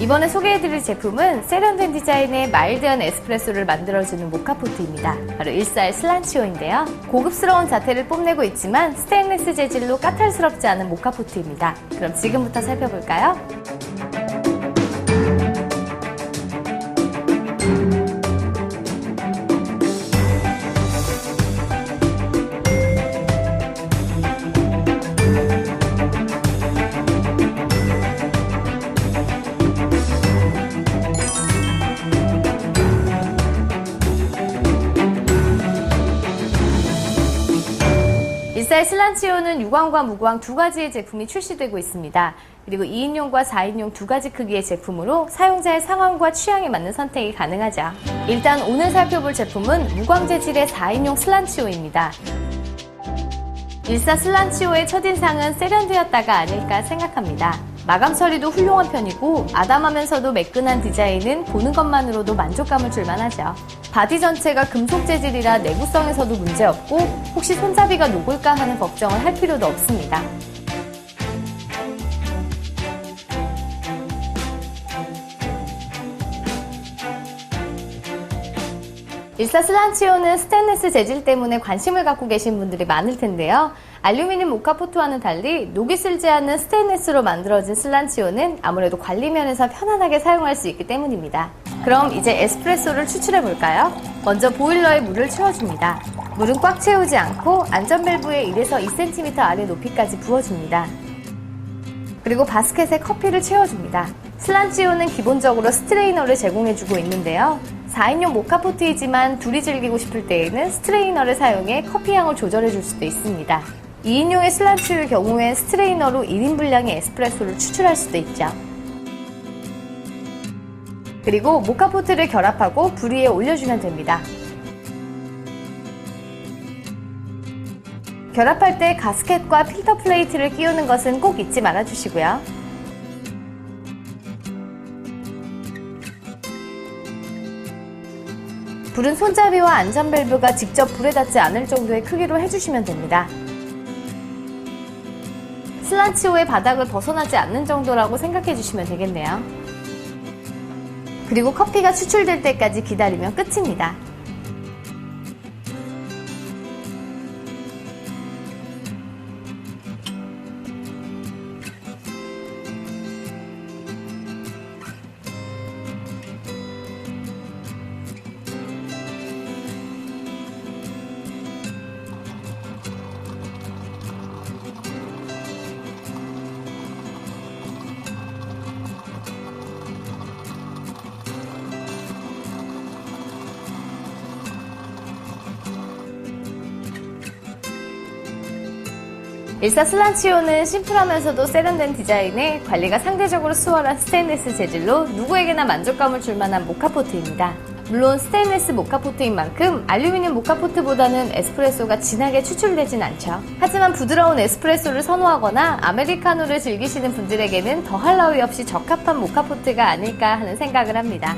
이번에 소개해드릴 제품은 세련된 디자인의 마일드한 에스프레소를 만들어주는 모카포트입니다. 바로 14의 슬란치오인데요. 고급스러운 자태를 뽐내고 있지만 스테인리스 재질로 까탈스럽지 않은 모카포트입니다. 그럼 지금부터 살펴볼까요? 일사의 슬란치오는 유광과 무광 두 가지의 제품이 출시되고 있습니다. 그리고 2인용과 4인용 두 가지 크기의 제품으로 사용자의 상황과 취향에 맞는 선택이 가능하죠. 일단 오늘 살펴볼 제품은 무광 재질의 4인용 슬란치오입니다. 일사 슬란치오의 첫인상은 세련되었다가 아닐까 생각합니다. 마감 처리도 훌륭한 편이고 아담하면서도 매끈한 디자인은 보는 것만으로도 만족감을 줄만 하죠. 바디 전체가 금속 재질이라 내구성에서도 문제없고 혹시 손잡이가 녹을까 하는 걱정을 할 필요도 없습니다. 일사 슬란치오는 스테인리스 재질 때문에 관심을 갖고 계신 분들이 많을 텐데요. 알루미늄 모카포트와는 달리 녹이 슬지 않는 스테인리스로 만들어진 슬란치오는 아무래도 관리 면에서 편안하게 사용할 수 있기 때문입니다. 그럼 이제 에스프레소를 추출해 볼까요? 먼저 보일러에 물을 채워줍니다. 물은 꽉 채우지 않고 안전밸브에 1에서 2cm 아래 높이까지 부어줍니다. 그리고 바스켓에 커피를 채워줍니다. 슬란치오는 기본적으로 스트레이너를 제공해주고 있는데요. 4인용 모카포트이지만 둘이 즐기고 싶을 때에는 스트레이너를 사용해 커피향을 조절해줄 수도 있습니다. 2인용의 슬란치오의 경우엔 스트레이너로 1인 분량의 에스프레소를 추출할 수도 있죠. 그리고 모카포트를 결합하고 불 위에 올려주면 됩니다. 결합할 때 가스켓과 필터 플레이트를 끼우는 것은 꼭 잊지 말아 주시고요. 불은 손잡이와 안전밸브가 직접 불에 닿지 않을 정도의 크기로 해주시면 됩니다. 슬란치오의 바닥을 벗어나지 않는 정도라고 생각해 주시면 되겠네요. 그리고 커피가 추출될 때까지 기다리면 끝입니다. 일사 슬란치오는 심플하면서도 세련된 디자인에 관리가 상대적으로 수월한 스테인리스 재질로 누구에게나 만족감을 줄 만한 모카포트입니다. 물론 스테인리스 모카포트인 만큼 알루미늄 모카포트보다는 에스프레소가 진하게 추출되진 않죠. 하지만 부드러운 에스프레소를 선호하거나 아메리카노를 즐기시는 분들에게는 더할 나위 없이 적합한 모카포트가 아닐까 하는 생각을 합니다.